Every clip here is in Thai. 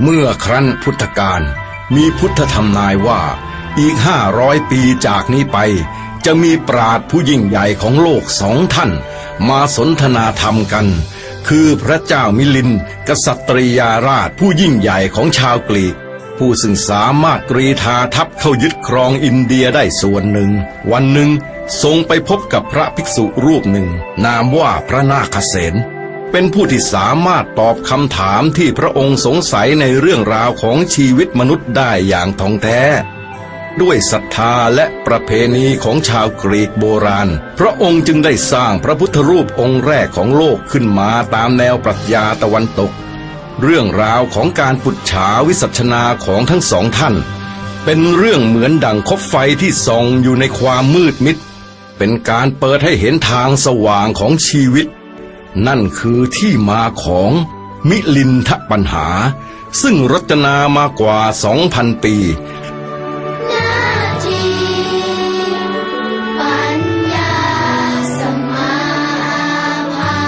เมื่อครั้นพุทธกาลมีพุทธธรรมนายว่าอีกห้าร้อยปีจากนี้ไป จะมีปราดผู้ยิ่งใหญ่ของโลกสองท่าน มาสนทนาธรรมกัน คือพระเจ้ามิลิน กษัตริยาราชผู้ยิ่งใหญ่ของชาวกรีก ผู้ซึ่งสามารถกรีธาทัพเข้ายึดครองอินเดียได้ส่วนหนึ่ง วันหนึ่งทรงไปพบกับพระภิกษุรูปหนึ่ง นามว่าพระนาคเษน เป็นผู้ที่สามารถตอบคำถามที่พระองค์สงสัยในเรื่องราวของชีวิตมนุษย์ได้อย่างท่องแท้ ด้วยศรัทธาและประเพณีของชาวกรีกโบราณ พระองค์จึงได้สร้างพระพุทธรูปองค์แรกของโลกขึ้นมาตามแนวปรัชญาตะวันตก เรื่องราวของการปุจฉาวิสัชนาของทั้งสองท่าน เป็นเรื่องเหมือนดั่งคบไฟที่ส่องอยู่ในความมืดมิดเป็นการเปิดให้เห็นทางสว่างของชีวิต นั่นคือที่มาของมิลินทปัญหา ซึ่งรจนามากว่า 2,000 ปีนาทีปัญญาสมาภา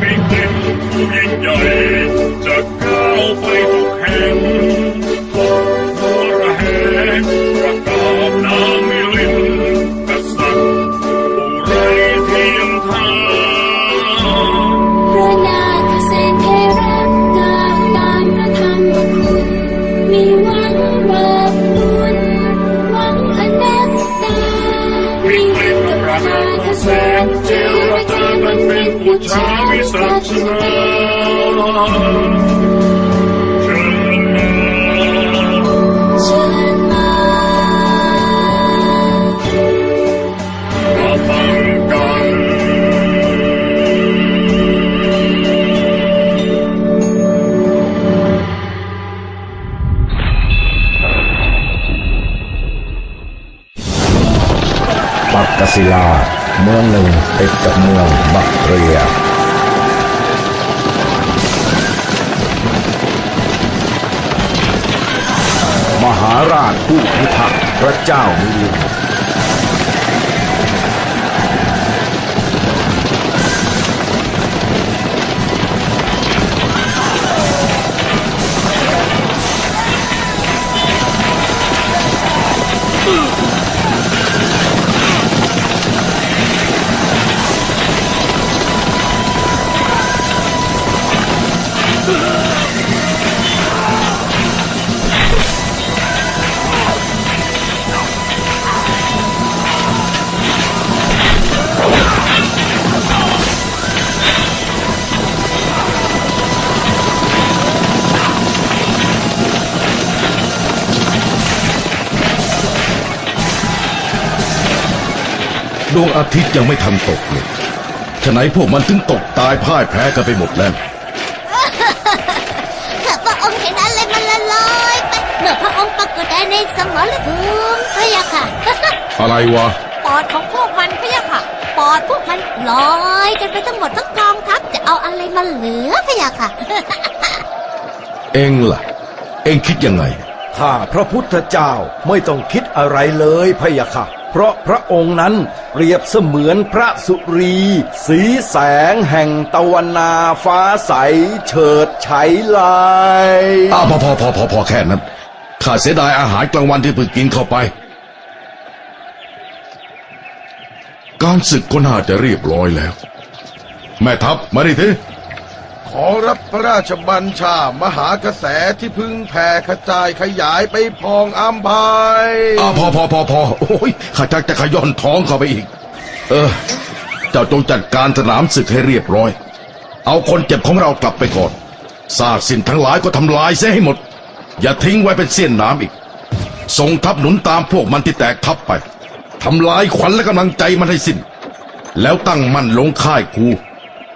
มีกลิ่นผู้ยิ่งใหญ่จะก้าวไป มหาราชผู้พิทักษ์พระเจ้ามิลิน วงอาทิตย์ยังไม่ทันตกเลยฉะไหนพวกมันถึงตกตายพ่ายแพ้กันไปหมดแล้วข้าพระองค์เห็นอะไรมันละลอยไปเมื่อพระองค์ปรากฏกายในสมรภูมิพระยาค่ะ อะไรวะ ปอดของพวกมันพะยะค่ะ ปอดพวกมันลอยกันไปทั้งหมดทั้งกองทัพจะเอาอะไรมาเหลือพะยะค่ะ เองล่ะ เองคิดยังไง ข้าพระพุทธเจ้าไม่ต้องคิดอะไรเลยพะยะค่ะ เพราะพระองค์นั้นเปรียบเสมือนพระสุรี สีแสงแห่งตะวันนาฟ้าใส เฉิดไฉลายอ้าวพอพอพอพอพอแค่นั้นข้าเสียดายอาหารกลางวันที่เพิ่งกินเข้าไป การศึกก็น่าจะเรียบร้อยแล้ว แม่ทัพมาดิเถอะ ขอรับพระราชบัญชา มหากระแสที่พึ่งแผ่กระจายขยายไปพองอัมพายอ้าวพอพอพอพอโอ้ยข้าจักจะขย้อนท้องเข้าไปอีก เออ เจ้าจงจัดการสนามศึกให้เรียบร้อย เอาคนเจ็บของเรากลับไปก่อนซากสิ่งทั้งหลายก็ทำลายเสียให้หมด อย่าทิ้งไว้เป็นเสี้ยนน้ำอีกส่งทัพหนุนตามพวกมันที่แตกทัพไปทำลายขวัญและกำลังใจมันให้สิ้น แล้วตั้งมั่นลงค่ายครู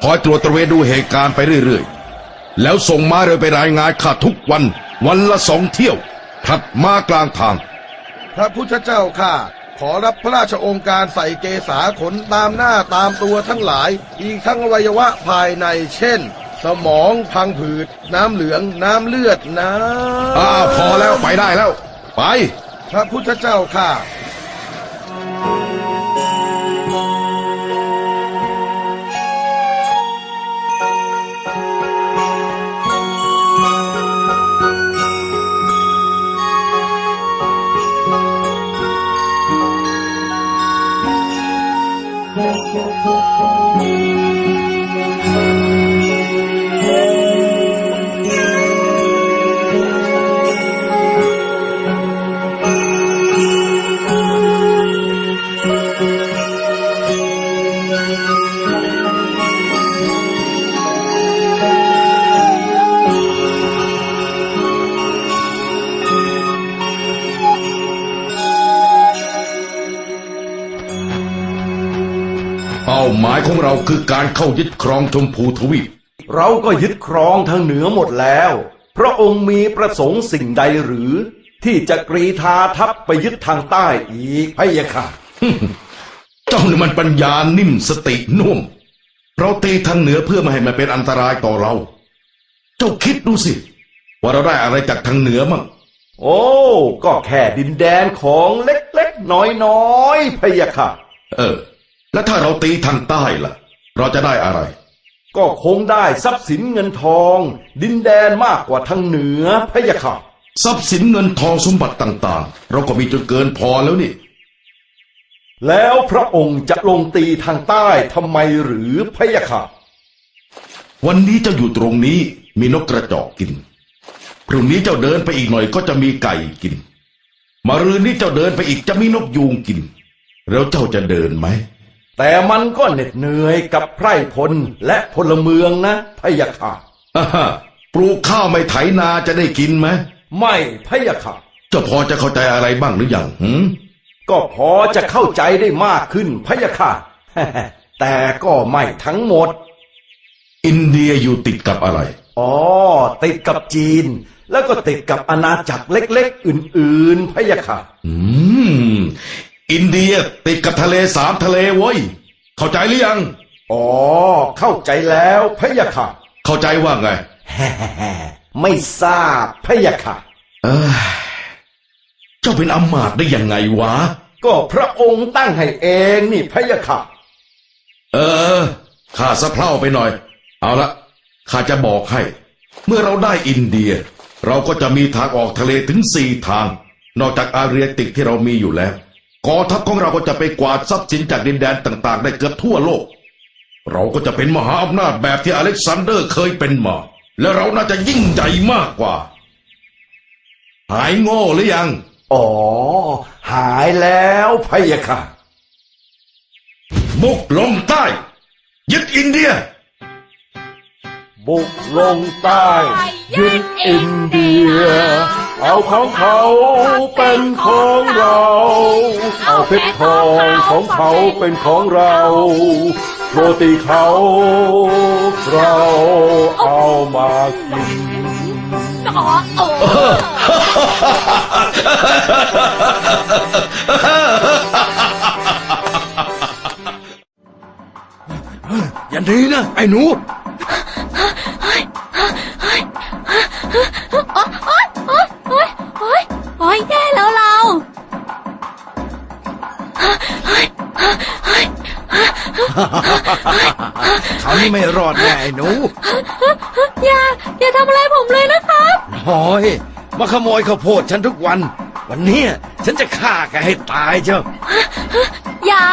คอยตรวจตระเวนดูเหตุการณ์ไปเรื่อยๆ แล้วส่งมาเรือไปรายงานข้าทุกวัน วันละสองเที่ยวถัดมากลางทาง พระพุทธเจ้าข้าขอรับพระราชองค์การใส่เกษาขนตามหน้าตามตัวทั้งหลาย อีกทั้งอวัยวะภายในเช่น สมองพังผืด น้ำเหลืองน้ำเลือดน้อ้าวพอแล้วไปได้แล้ว ไปำพระพุทธเจ้าข้า หมายของเราคือการเข้ายึดครองชมพูทวีป เราก็ยึดครองทางเหนือหมดแล้ว พระองค์มีประสงค์สิ่งใดหรือ ที่จะกรีธาทัพไปยึดทางใต้อีกพะยะค่ะเจ้านี่มันปัญญานิ่มสตินุ่ม เราตีทางเหนือเพื่อไม่ให้มันเป็นอันตรายต่อเรา เจ้าคิดดูสิ ว่าเราได้อะไรจากทางเหนือมั่งโอ้ ก็แค่ดินแดนของเล็กๆ น้อยๆพะยะค่ะ เออ แล้วถ้าเราตีทางใต้ล่ะ เราจะได้อะไร ก็คงได้ทรัพย์สินเงินทอง ดินแดนมากกว่าทางเหนือพะยะค่ะทรัพย์สินเงินทองสมบัติต่าง ๆ เราก็มีจนเกินพอแล้วนี่ แล้วพระองค์จะลงตีทางใต้ทำไมหรือพะยะค่ะวันนี้เจ้าอยู่ตรงนี้มีนกกระจอกกิน พรุ่งนี้เจ้าเดินไปอีกหน่อยก็จะมีไก่กิน มารืนนี้เจ้าเดินไปอีกจะมีนกยูงกิน แล้วเจ้าจะเดินไหม แต่มันก็เหน็ดเหนื่อยกับไพร่พลและพลเมืองนะพะยะค่ะอ่าฮะปลูกข้าวไม่ไถนาจะได้กินไหมไม่พะยะค่ะเจ้าพอจะเข้าใจอะไรบ้างหรือยังหืมก็พอจะเข้าใจได้มากขึ้นพะยะค่ะแต่ก็ไม่ทั้งหมด อินเดียอยู่ติดกับอะไรอ๋อติดกับจีน แล้วก็ติดกับอาณาจักรเล็ก ๆ อื่น ๆพะยะค่ะ อืม อินเดียติดกับทะเลสามทะเลเว้ย เข้าใจหรือยัง อ๋อ เข้าใจแล้วพะยะค่ะ เข้าใจว่าไง ไม่ทราบพะยะค่ะเออเจ้าเป็นอำมาตย์ได้ยังไงวะ ก็พระองค์ตั้งให้เองนี่พะยะค่ะ เออข้าสะเพร่าไปหน่อย เอาละข้าจะบอกให้ เมื่อเราได้อินเดีย เราก็จะมีทางออกทะเลถึงสี่ทาง นอกจากอาเรียติกที่เรามีอยู่แล้ว กองทัพของเราก็จะไปกวาดทรัพย์สินจากดินแดนต่าง ๆ ได้เกือบทั่วโลก เราก็จะเป็นมหาอำนาจแบบที่อเล็กซานเดอร์เคยเป็นมา และเราน่าจะยิ่งใหญ่มากกว่า หายโง่หรือยัง อ๋อ หายแล้วพะยะค่ะ บุกลงใต้ ยึดอินเดีย บุกลงใต้ยึดอินเดีย เอาของเขาเป็นของเรา เอาเพชรทองของเขาเป็นของเราโรตีเขาเราเอามากินอ๋อโอ้อย่าหนีนะไอ้หนู เขานี่ไม่รอดแน่ไอ้หนู อย่า อย่าทำอะไรผมเลยนะครับโอ้ยมาขโมยข้าวโพดฉันทุกวัน วันเนี้ยฉันจะฆ่าแกให้ตายเจ้า อย่า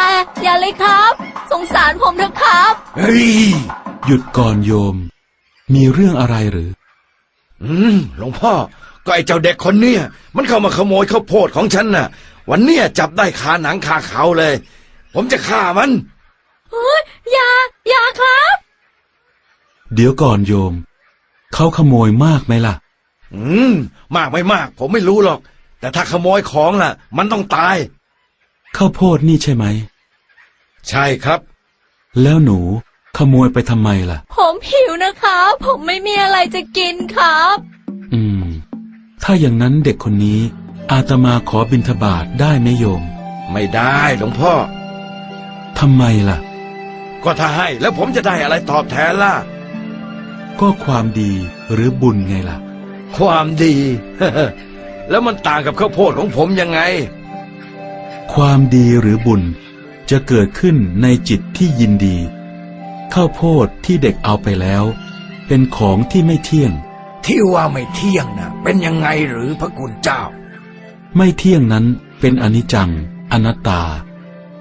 อย่าเลยครับ สงสารผมเถอะครับ เฮ้ย หยุดก่อนโยม มีเรื่องอะไรหรือ อืม หลวงพ่อ ก็ไอ้เจ้าเด็กคนเนี้ยมันเข้ามาขโมยข้าวโพดของฉันน่ะ วันเนี้ยจับได้คาหนังคาเขาเลย ผมจะฆ่ามัน เฮ้ยอย่า อย่าครับ เดี๋ยวก่อนโยม เขาขโมยมากไหมล่ะ อืม มากไม่มาก ผมไม่รู้หรอก แต่ถ้าขโมยของล่ะ มันต้องตาย ข้าวโพดนี่ใช่ไหม ใช่ครับ แล้วหนูขโมยไปทำไมล่ะ ผมหิวนะครับ ผมไม่มีอะไรจะกินครับ อืม ถ้าอย่างนั้นเด็กคนนี้ อาตมาขอบิณฑบาตได้ไหมโยม ไม่ได้หลวงพ่อ ทำไมล่ะ ก็ถ้าให้แล้วผมจะได้อะไรตอบแทนล่ะ ก็ความดีหรือบุญไงล่ะ ความดี แล้วมันต่างกับข้าวโพดของผมยังไง ความดีหรือบุญจะเกิดขึ้นในจิตที่ยินดี ข้าวโพดที่เด็กเอาไปแล้ว เป็นของที่ไม่เที่ยง ที่ว่าไม่เที่ยงนะเป็นยังไงหรือพระกุณเจ้า ไม่เที่ยงนั้นเป็นอนิจจัง อนัตตา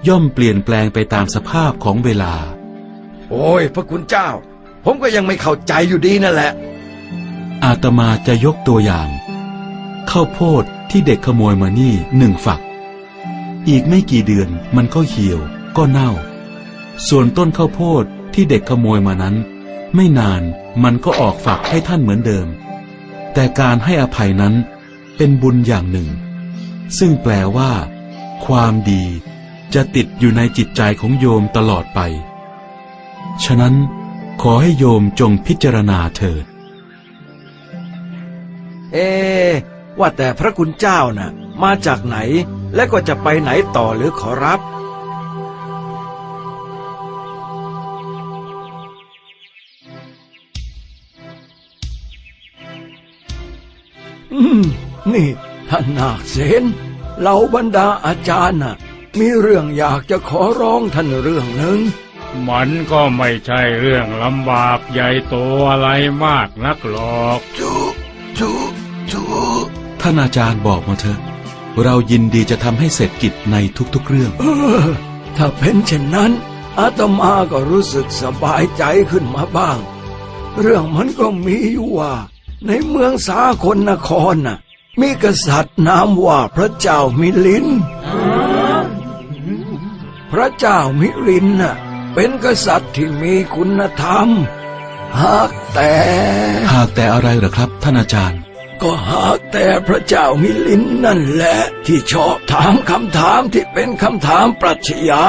ย่อมเปลี่ยนแปลงไปตามสภาพของเวลา โอ้ย พระคุณเจ้า ผมก็ยังไม่เข้าใจอยู่ดีนั่นแหละ อาตมาจะยกตัวอย่างข้าวโพดที่เด็กขโมยมานี่หนึ่งฝัก อีกไม่กี่เดือนมันก็เหี่ยว ก็เน่า ส่วนต้นข้าวโพดที่เด็กขโมยมานั้น ไม่นานมันก็ออกฝักให้ท่านเหมือนเดิม แต่การให้อภัยนั้นเป็นบุญอย่างหนึ่ง ซึ่งแปลว่า ความดี จะติดอยู่ในจิตใจของโยมตลอดไป ฉะนั้นขอให้โยมจงพิจารณาเถิด เอ๊ะว่าแต่พระคุณเจ้าน่ะ มาจากไหนและก็จะไปไหนต่อหรือขอรับ อืม นี่ท่านนาคเสนเหล่าบรรดาอาจารย์น่ะ มีเรื่องอยากจะขอร้องท่านเรื่องหนึ่ง มันก็ไม่ใช่เรื่องลำบากใหญ่โตอะไรมากนักหรอกจุจุจุท่านอาจารย์บอกมาเถอะ เรายินดีจะทำให้เสร็จกิจในทุกๆเรื่อง เออ ถ้าเป็นเช่นนั้น อาตมาก็รู้สึกสบายใจขึ้นมาบ้าง เรื่องมันก็มีอยู่ว่า ในเมืองสาคนนครน่ะ มีกษัตริย์นามว่าพระเจ้ามิลิน พระเจ้ามิลินน่ะเป็นกษัตริย์ที่มีคุณธรรม หากแต่ หากแต่อะไรเหรอครับ ท่านอาจารย์ ก็หากแต่พระเจ้ามิลินนั่นแหละ ที่ชอบถามคำถามที่เป็นคำถามปรัชญา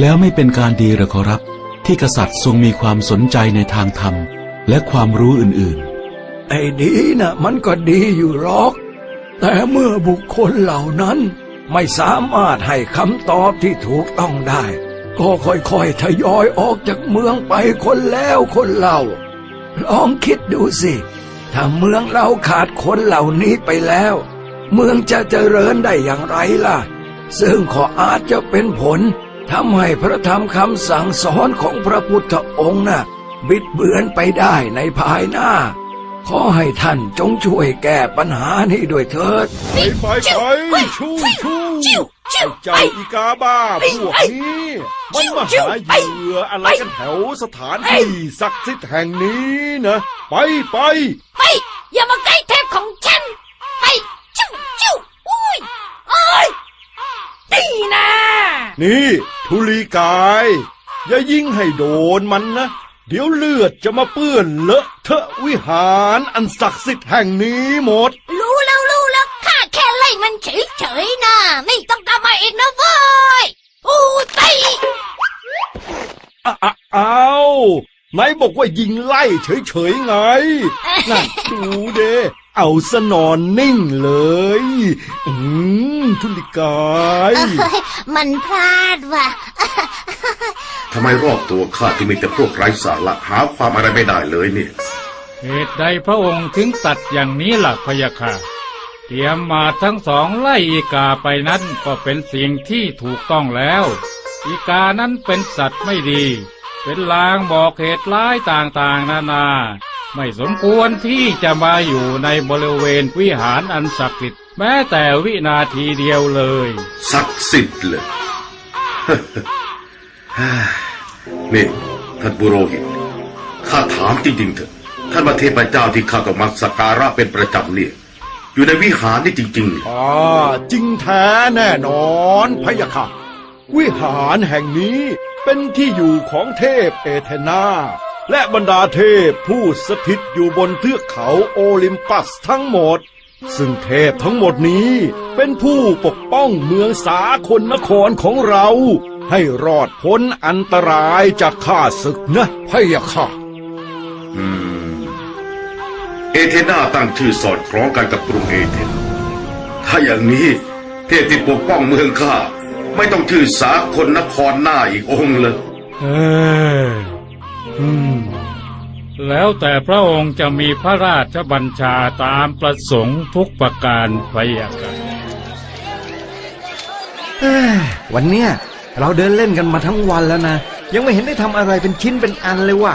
แล้วไม่เป็นการดีเหรอขอรับ ที่กษัตริย์ทรงมีความสนใจในทางธรรม และความรู้อื่นไอ้ดีนะมันก็ดีอยู่หรอก แต่เมื่อบุคคลเหล่านั้น ไม่สามารถให้คำตอบที่ถูกต้องได้ ก็ค่อยๆทยอยออกจากเมืองไปคนแล้วคนเล่า ลองคิดดูสิ ถ้าเมืองเราขาดคนเหล่านี้ไปแล้ว เมืองจะเจริญได้อย่างไรล่ะ ซึ่งขออาจจะเป็นผลทำให้พระธรรมคำสั่งสอนของพระพุทธองค์น่ะบิดเบือนไปได้ในภายหน้า ขอให้ท่านจงช่วยแก้ปัญหานี้ด้วยเถิด ไปไปไปชูชูไอ้เจ้าอีกาบ้าพวกนี้มันมาหาเหยื่ออะไรกันแถวสถานที่ศักดิ์สิทธิ์แห่งนี้นะ ไปไปไปอย่ามาใกล้เทพของฉัน ไปจิ้วจิ้วอุ้ยเอ้ยตีนะ นี่ทุลีกาย อย่ายิงให้โดนมันนะ เดี๋ยวเลือดจะมาเปื้อนเลอะเทอะวิหารอันศักดิ์สิทธิ์แห่งนี้หมด รู้แล้วรู้แล้วข้าแค่ไล่มันเฉยๆนะไม่ต้องกลับมาอีกนะเว้ยอู้ตีอ้าอ้าอ้าวไหนบอกว่ายิงไล่เฉยๆไงนั่นดูเด เอาสนอนนิ่งเลย อืมทุลิกายมันพลาดว่ะทำไมรอบตัวข้าที่มีแต่พวกไร้สาระหาความอะไรไม่ได้เลยเนี่ยเหตุใดพระองค์ถึงตัดอย่างนี้ล่ะพะยะค่ะเตรียมมาทั้งสองไล่อีกาไปนั้นก็เป็นสิ่งที่ถูกต้องแล้ว อีกานั้นเป็นสัตว์ไม่ดี เป็นลางบอกเหตุร้ายต่างๆ นานา ไม่สมควรที่จะมาอยู่ในบริเวณวิหารอันศักดิ์สิทธิ์แม้แต่วินาทีเดียวเลย ศักดิ์สิทธิ์เลยนี่ท่านบุโรหิตข้าถามจริงๆเถอะท่านพระเทพเจ้าที่ข้าต้องมาสักการะเป็นประจำเนี่ยอยู่ในวิหารนี่จริงๆเนี่ยอ่าจริงแท้แน่นอนพะยะค่ะ วิหารแห่งนี้เป็นที่อยู่ของเทพเอเธนา และบรรดาเทพผู้สถิตอยู่บนเทือกเขาโอลิมปัสทั้งหมด ซึ่งเทพทั้งหมดนี้เป็นผู้ปกป้องเมืองสาคนนครของเรา ให้รอดพ้นอันตรายจากข้าศึกนะพะยะค่ะอืม เอเธนาตั้งชื่อสอดคล้องกันกับกรุงเอเธนถ้าอย่างนี้เทพที่ปกป้องเมืองข้าไม่ต้องชื่อสาคนนครหน้าอีกองค์เลยเออ อืม แล้วแต่พระองค์จะมีพระราชบัญชาตามประสงค์ทุกประการพะยะค่ะเอ้ยวันเนี้ยเราเดินเล่นกันมาทั้งวันแล้วนะ ยังไม่เห็นได้ทำอะไรเป็นชิ้นเป็นอันเลยว่ะ